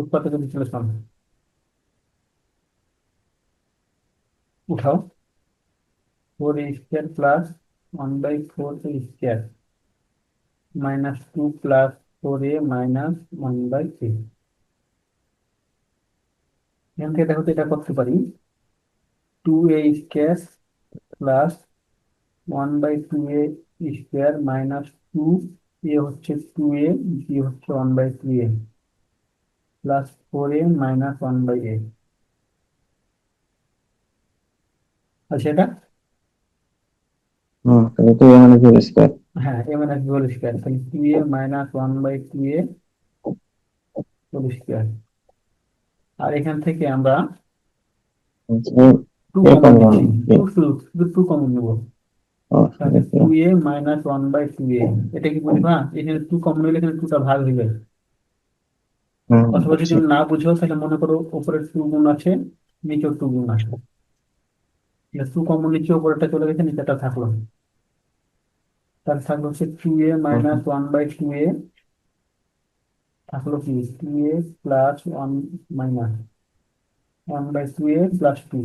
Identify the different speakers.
Speaker 1: উৎপাদকে যদি চলে শোন উঠাও। Four square plus one by four square minus two plus four a minus one by three এখান থেকে দেখো এটা করতে পারি। Two a square plus one by two a square minus two a হচ্ছে টু এ বি হচ্ছে one by two a plus four a minus one by a আর সেটা? হ্যাঁ a minus b whole square তাহলে two a minus one by two a whole square আর এখান থেকে আমরা two common
Speaker 2: নেব।
Speaker 1: Two a minus one by two a এটা কি বুঝবা এখানে টু কমন হলে এখানে টুটা ভাগ হয়ে যায় অথবা যদি না বুঝো তাহলে মনে করো উপরে টু গুণ আছে নিচেও টু গুণ আছে। টু কমন নিচে উপরেটা চলে গেছে নিচেটা থাকল। তাহলে থাকল হচ্ছে two a minus one by two a থাকল কি? Two a plus one minus one by two a plus two